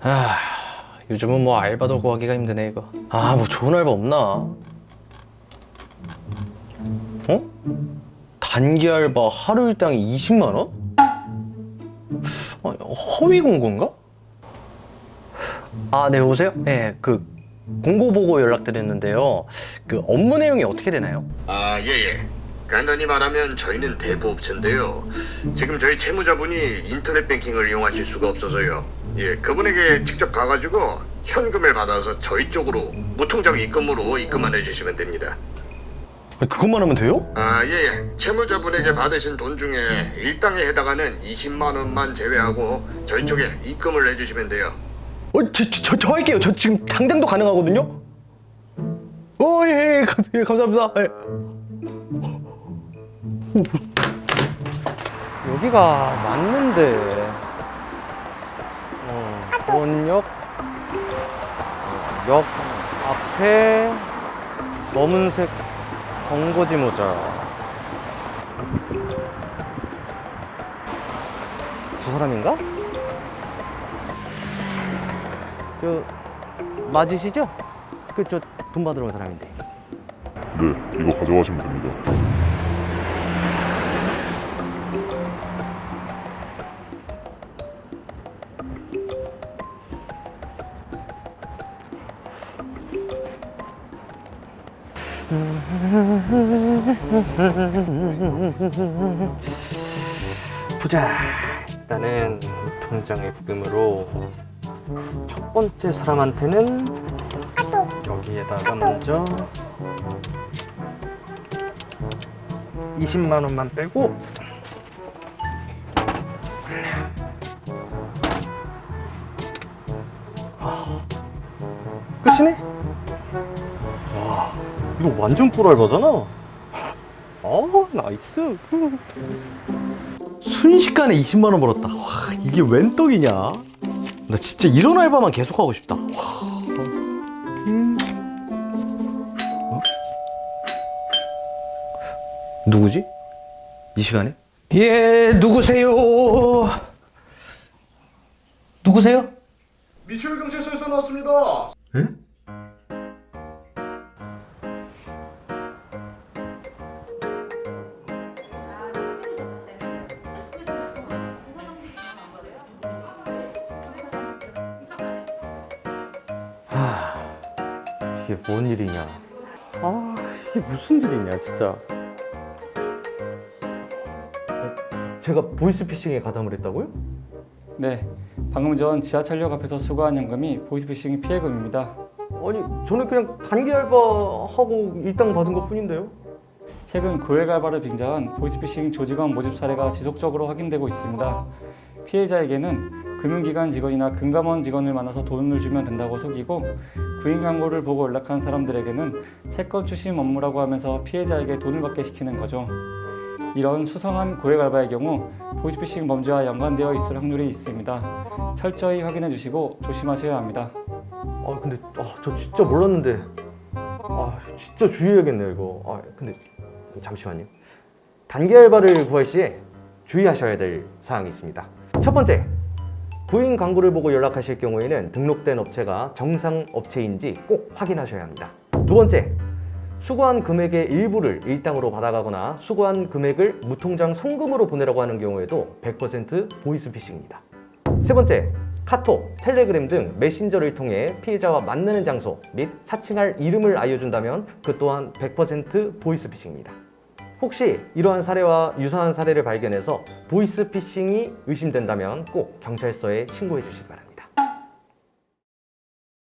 아, 요즘은 뭐 알바도 구하기가 힘드네 이거. 아, 뭐 좋은 알바 없나? 어? 단기 알바 하루 일당 20만 원? 아, 허위 공고인가? 아, 네, 오세요? 네, 그 공고 보고 연락드렸는데요. 그 업무 내용이 어떻게 되나요? 아, 예, 예. 간단히 말하면 저희는 대부업체인데요. 지금 저희 채무자분이 인터넷 뱅킹을 이용하실 수가 없어서요. 예, 그분에게 직접 가가지고 현금을 받아서 저희 쪽으로 무통장 입금으로 입금만 해주시면 됩니다. 아니, 그것만 하면 돼요? 아, 예, 예. 채무자분에게 받으신 돈 중에 일당에 해당하는 20만 원만 제외하고 저희 쪽에 입금을 해주시면 돼요. 어, 저, 저, 저, 저 할게요. 저 지금 당장도 가능하거든요. 어, 예, 예, 감- 예, 감사합니다. 예. 여기가 맞는데. 어, 원역 어, 역 앞에 검은색 번거지 모자. 저 사람인가? 저 맞으시죠? 그 저 돈 받으러 온 사람인데. 네, 이거 가져가시면 됩니다. 보자. 일단은 통장 입금으로 첫 번째 사람한테는 여기에다가 먼저 20만 원만 빼고 아, 끝이네? 와, 이거 완전 꿀알바잖아. 아, 나이스. 순식간에 20만 원 벌었다. 와, 이게 웬 떡이냐? 나 진짜 이런 알바만 계속 하고 싶다. 와. 음. 어? 누구지? 이 시간에? 예, 누구세요? 누구세요? 미추홀 경찰서에서 나왔습니다. 예? 이게 뭔 일이냐? 아, 이게 무슨 일이냐, 진짜. 제가 보이스피싱에 가담을 했다고요? 네, 방금 전 지하철역 앞에서 수거한 현금이 보이스피싱 피해금입니다. 아니, 저는 그냥 단기 알바하고 일당 받은 것 뿐인데요. 최근 고액 알바를 빙자한 보이스피싱 조직원 모집 사례가 지속적으로 확인되고 있습니다. 피해자에게는 금융기관 직원이나 금감원 직원을 만나서 돈을 주면 된다고 속이고 구인 광고를 보고 연락한 사람들에게는 채권 추심 업무라고 하면서 피해자에게 돈을 받게 시키는 거죠. 이런 수상한 고액 알바의 경우 보이스피싱 범죄와 연관되어 있을 확률이 있습니다. 철저히 확인해 주시고 조심하셔야 합니다. 아, 근데 아, 저 진짜 몰랐는데. 아, 진짜 주의해야겠네요, 이거. 아, 근데 잠시만요. 단기 알바를 구할 시에 주의하셔야 될 사항이 있습니다. 첫 번째, 구인 광고를 보고 연락하실 경우에는 등록된 업체가 정상 업체인지 꼭 확인하셔야 합니다. 두 번째, 수거한 금액의 일부를 일당으로 받아가거나 수거한 금액을 무통장 송금으로 보내라고 하는 경우에도 100% 보이스피싱입니다. 세 번째, 카톡, 텔레그램 등 메신저를 통해 피해자와 만나는 장소 및 사칭할 이름을 알려준다면 그 또한 100% 보이스피싱입니다. 혹시 이러한 사례와 유사한 사례를 발견해서 보이스피싱이 의심된다면 꼭 경찰서에 신고해 주시기 바랍니다.